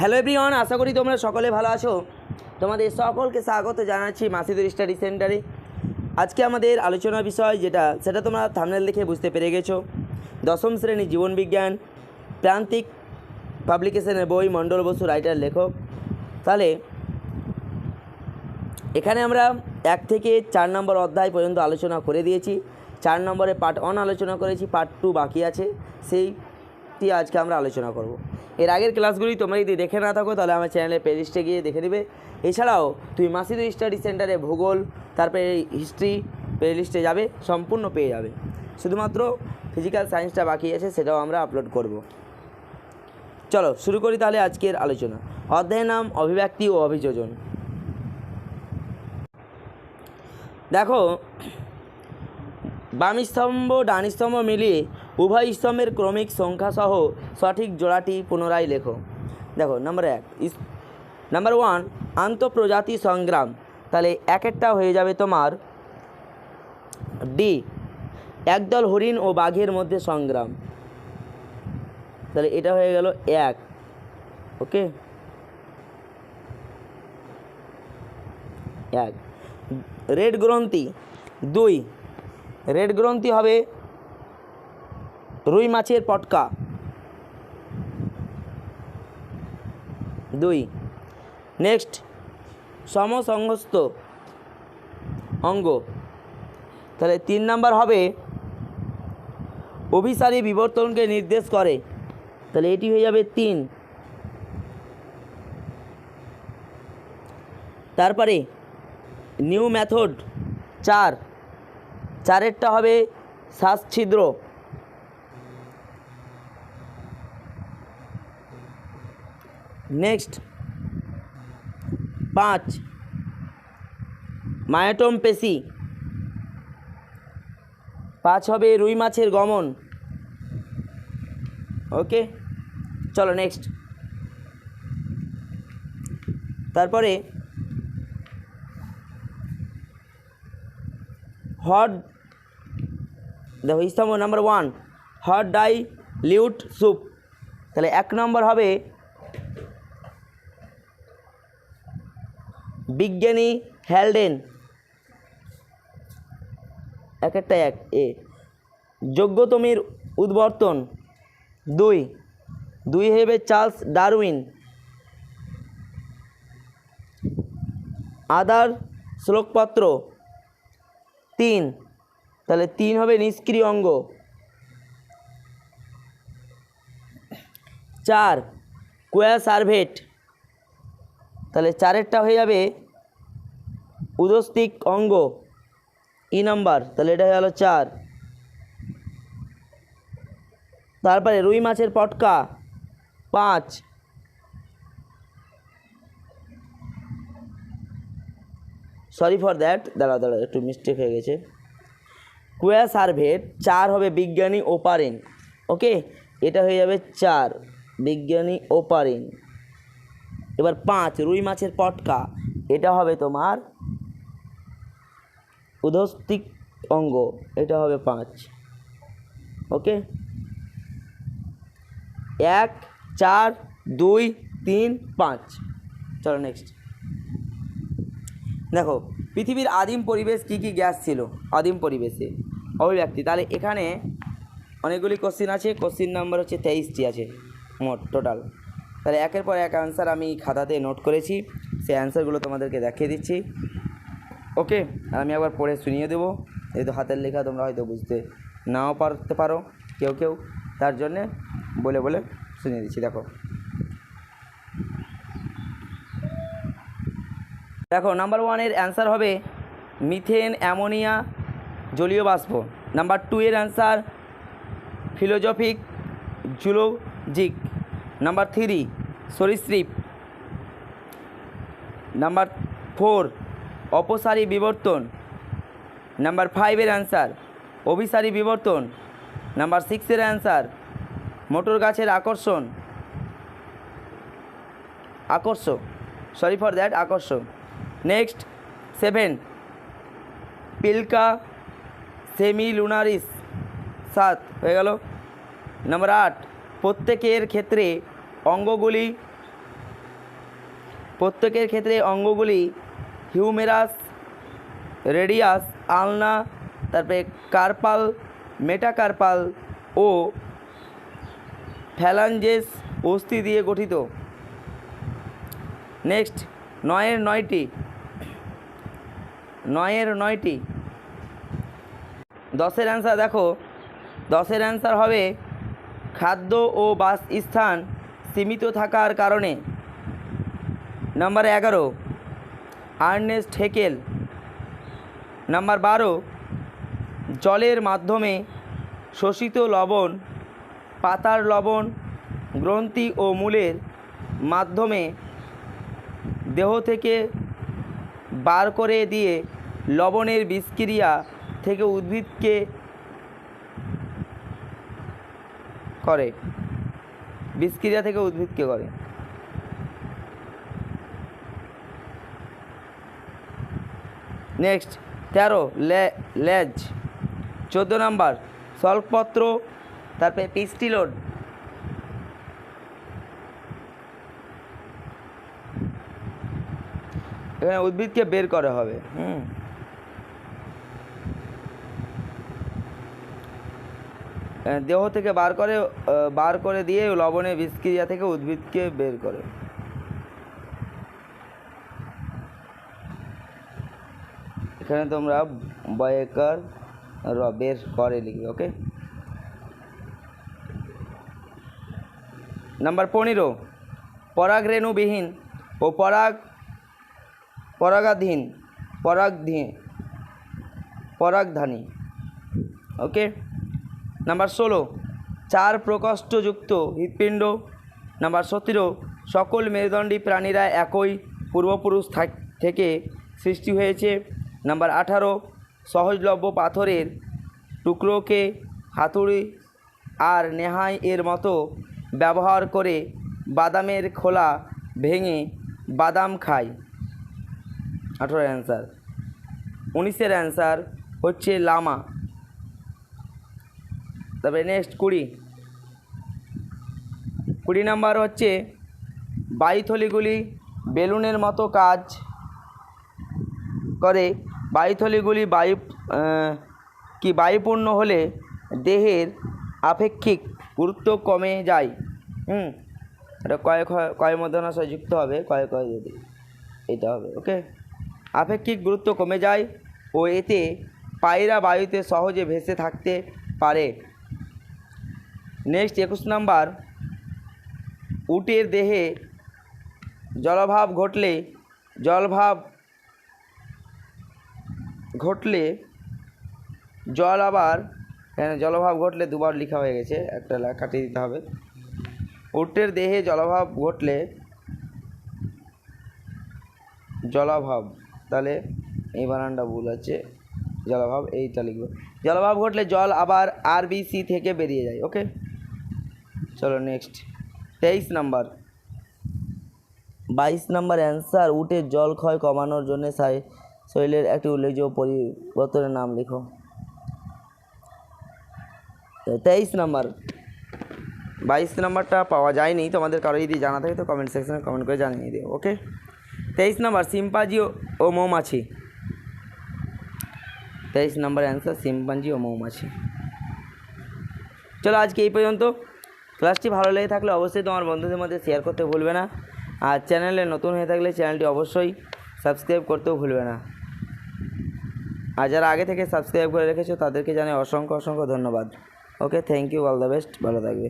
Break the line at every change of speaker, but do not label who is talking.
Hello everyone আশা করি তোমরা সকলে ভালো আছো। তোমাদের সকলকে স্বাগত জানাচ্ছি মাসিদুর স্টাডি সেন্টারে আজকে আমাদের আলোচনার বিষয় যেটা, সেটা তোমরা থামনেল দেখে বুঝতে পেরে গেছো। দশম শ্রেণি জীবনবিজ্ঞান প্রান্তিক পাবলিকেশনের বই, মণ্ডল বসু রাইটার লেখক। তাহলে, এখানে আমরা এক থেকে চার নম্বর অধ্যায় পর্যন্ত আলোচনা করে দিয়েছি। চার নম্বরে পার্ট ওয়ান আলোচনা করেছি পার্ট টু বাকি আছে। সেইটি আজকে আমরা আলোচনা করব। এর আগের ক্লাসগুলি তোমরা যদি দেখে না থাকো, তাহলে আমার চ্যানেলের প্লেলিস্টে গিয়ে দেখে নেবে। এছাড়াও, তুমি মাসিদু স্টাডি সেন্টারে ভূগোল, তারপরে হিস্ট্রি প্লেলিস্টে যাবে, সম্পূর্ণ পেয়ে যাবে। শুধুমাত্র ফিজিক্যাল সায়েন্সটা বাকি আছে, সেটাও আমরা আপলোড করব। চলো, শুরু করি তাহলে আজকের আলোচনা। অধ্যায়ের নাম অভিব্যক্তি ও অভিযোজন। দেখো বাম স্তম্ভ ডান স্তম্ভ মিলিয়ে উভয় স্তম্ভের ক্রমিক সংখ্যাসহ সঠিক জোড়াটি পুনরায় লেখো। দেখো নাম্বার এক নাম্বার ওয়ান আন্তঃপ্রজাতি সংগ্রাম। তাহলে এক একটা হয়ে যাবে তোমার। ডি একদল হরিণ ও বাঘের মধ্যে সংগ্রাম। তাহলে এটা হয়ে গেল এক। ওকে? এক। রেড গ্রন্থি। দুই, রেড গ্রন্থি হবে রুই মাছের পটকা। দুই। নেক্সট সমসংহস্ত অঙ্গ। তাহলে তিন নাম্বার হবে, অভিসারী বিবর্তনকে নির্দেশ করে। তাহলে এটি হয়ে যাবে তিন। তারপরে, নিউ মেথড, চার। চারেরটা হবে শ্বাস নেক্সট পাঁচ মায়াটম পেশি। পাঁচ হবে রুই মাছের গমন। ওকে, চলো নেক্সট। তারপরে হট, দেখো স্তম্ভ number one, hot dilute soup. তাহলে এক নম্বর হবে বিজ্ঞানী হ্যালডেন এক একটা এক, এ। যোগ্যতমির উদ্বর্তন। দুই দুই হবে চার্লস ডারউইন। আদার শ্লোকপত্র। তিন, তাহলে তিন হবে নিষ্ক্রিয় অঙ্গ। চার, কোয়া সার্ভেট। তাহলে চারেরটা হয়ে যাবে উদস্তিক অঙ্গ। ই নাম্বার, তাহলে এটা হয়ে গেল চার। তারপরে রুই মাছের পটকা, পাঁচ। সরি ফর দ্যাট দাঁড়া দাঁড়া একটু মিস্টেক হয়ে গেছে। কুয়া সার্ভেট চার হবে বিজ্ঞানী ওপারেন। ওকে এটা হয়ে যাবে চার, বিজ্ঞানী ওপারেন। এবার পাঁচ, রুই মাছের পটকা। এটা হবে তোমার উদস্তিক অঙ্গ, এটা হবে পাঁচ। ওকে? এক, চার, দুই, তিন, পাঁচ। চলো নেক্সট দেখো, পৃথিবীর আদিম পরিবেশ কি কি গ্যাস ছিল? আদিম পরিবেশে। অভিব্যক্তি, তাহলে এখানে অনেকগুলি কোশ্চিন আছে কোশ্চিন নাম্বার হচ্ছে তেইশটি আছে, মোট টোটাল তাহলে একের পর এক অ্যান্সার আমি খাতাতে নোট করেছি, সেই অ্যান্সারগুলো তোমাদেরকে দেখিয়ে দিচ্ছি। ওকে, আর আমি একবার পড়ে শুনিয়ে দেবো। যেহেতু হাতের লেখা তোমরা হয়তো বুঝতে নাও পারতে পারো, কেউ কেউ। তার জন্যে বলে বলে শুনিয়ে দিচ্ছি, দেখো। দেখো নাম্বার ওয়ানের অ্যান্সার হবে মিথেন অ্যামোনিয়া জলীয় বাষ্প। নাম্বার টু এর অ্যান্সার ফিলোজফিক জুলোজিক নাম্বার থ্রি সরীসৃপ। নাম্বার ফোর অপসারী বিবর্তন। নাম্বার ফাইভের অ্যান্সার অভিসারী বিবর্তন। নাম্বার সিক্সের অ্যান্সার মোটর গাছের আকর্ষণ। আকর্ষ সরি ফর দ্যাট আকর্ষ নেক্সট সেভেন পিলকা সেমি লুনারিস সাত, হয়ে গেল। নাম্বার আট, প্রত্যেকের ক্ষেত্রে অঙ্গগুলি, প্রত্যেকের ক্ষেত্রে অঙ্গগুলি হিউমেরাস, রেডিয়াস, আলনা, তারপরে কার্পাল, মেটাকার্পাল ও ফ্যালাঞ্জেস অস্থি দিয়ে গঠিত। নেক্সট, নয়ের নয়টি। নয়ের নয়টি। দশের অ্যান্সার দেখো। দশের অ্যান্সার হবে খাদ্য ও বাসস্থান সীমিত থাকার কারণে। নাম্বার এগারো। আর্নেস্ট হেকেল, নাম্বার বারো, জলের মাধ্যমে শোষিত লবণ, পাতার লবণ, গ্রন্থি ও মূলের মাধ্যমে দেহ থেকে বার করে দিয়ে লবণের বিষক্রিয়া থেকে উদ্ভিদকে করে, বিষক্রিয়া থেকে উদ্ভিদকে করে। নেক্সট, তেরো লেজ, চোদ্দ নাম্বার সল্পপত্র তারপরে পিস্টিলোড এখানে উদ্ভিদকে বের করা হবে, হুম। দেহ থেকে বার করে বার করে দিয়ে লবণের বিষক্রিয়া থেকে উদ্ভিদকে বের করে। এখানে তোমরা বয়েকার র বের করে লিখবে ওকে নাম্বার পনেরো পরাগ রেণুবিহীন ও পরাগ পরাগাধীন, পরাগধীন, পরাগধানী ওকে নাম্বার ষোলো, চার প্রকোষ্ঠযুক্ত হৃৎপিণ্ড। নাম্বার সতেরো, সকল মেরুদণ্ডী প্রাণীরা একই পূর্বপুরুষ থেকে সৃষ্টি হয়েছে। নাম্বার আঠারো, সহজলভ্য পাথরের টুকরোকে হাতুড়ি আর নেহাই এর মতো ব্যবহার করে বাদামের খোলা ভেঙে বাদাম খায়। আঠেরোর অ্যান্সার উনিশের অ্যান্সার হচ্ছে লামা। তবে নেক্সট কুড়ি। কুড়ি নাম্বার হচ্ছে বায়ুথলিগুলি বেলুনের মতো কাজ করে বায়ুথলিগুলি বায়ু কি বায়ুপূর্ণ হলে দেহের আপেক্ষিক গুরুত্ব কমে যায়। হুম? এটা কয়েক কয় মধ্যনাশয় যুক্ত হবে, কয়েক কয় যদি এটা হবে ওকে আপেক্ষিক গুরুত্ব কমে যায় ও এতে পায়রা বায়ুতে সহজে ভেসে থাকতে পারে। নেক্সট একুশ নাম্বার, উটের দেহে জলভাব ঘটলে জলভাব ঘটলে জল আবার এখানে জলভাব ঘটলে দুবার লেখা হয়ে গেছে, একটা কাটিয়ে দিতে হবে। উটের দেহে জলভাব ঘটলে জলাভাব, তাহলে এই বানানটা ভুল আছে, জলাভাব এইটা লিখব। জলাভাব ঘটলে জল আবার আরবিসি থেকে বেরিয়ে যায়, ওকে? চলো নেক্সট তেইশ নাম্বার। বাইশ নাম্বার অ্যান্সার, উটের জল ক্ষয় কমানোর জন্য শরীরের একটি উল্লেখযোগ্য পরিবর্তনের নাম লিখো। তেইশ নাম্বার। বাইশ নাম্বারটা পাওয়া যায়নি, তোমাদের কারও যদি জানা থাকে তো কমেন্ট সেকশনে কমেন্ট করে জানিয়ে দিও ওকে তেইশ নাম্বার সিম্পাজি ও মৌমাছি। তেইশ নাম্বার অ্যান্সার সিম্পাঞ্জি ও মৌমাছি। চলো আজকে এই পর্যন্ত। ক্লাসটি ভালো লেগে থাকলে অবশ্যই তোমার বন্ধুদের মধ্যে শেয়ার করতে ভুলবে না। আর চ্যানেলে নতুন হয়ে থাকলে চ্যানেলটি অবশ্যই সাবস্ক্রাইব করতেও ভুলবে না। আর যারা আগে থেকে সাবস্ক্রাইব করে রেখেছো তাদেরকে জানাই অসংখ্য অসংখ্য ধন্যবাদ। Okay thank you all the best ভালো থাকবে।